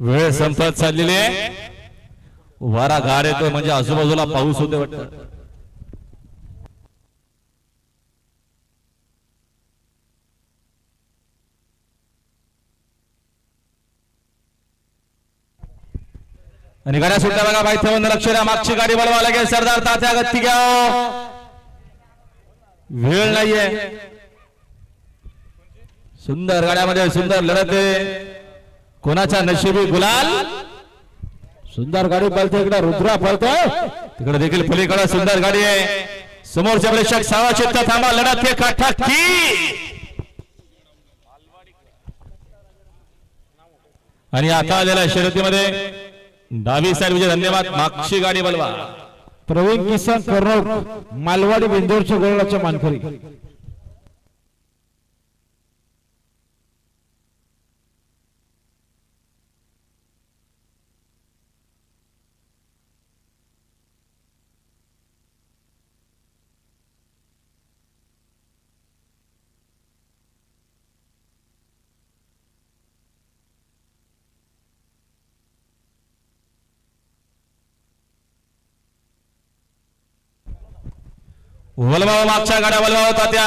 वेळ संपत चाललेली आहे. वारा गार येतोय म्हणजे आजूबाजूला पाऊस होते वाटत. आणि गाड्या सुद्धा बघा बाई लक्ष द्या मागची गाडी बोलवा लागेल सरदार तात्या गत्ती घ्या. वेळ नाहीये. सुंदर गाड्यामध्ये सुंदर लढत आहे. कोणाच्या नशिबी गुलाल? सुंदर गाडी पळते इकडे रुद्रा पळतोय तिकडे देखील पलीकडे सुंदर गाडी आहे. समोरचे प्रेक्षक सावा चित्त थांबा लढत हे काठाकी आणि आता आलेल्या शर्यतीमध्ये डावी साईड विजय धन्यवाद. मागची गाडी बलवा. प्रवीण किसन कर्नूल मालवाडी बिंदूरच्या गोळाच्या मानकरी. वलवाव मागच्या गाड्या वलवाव तात्या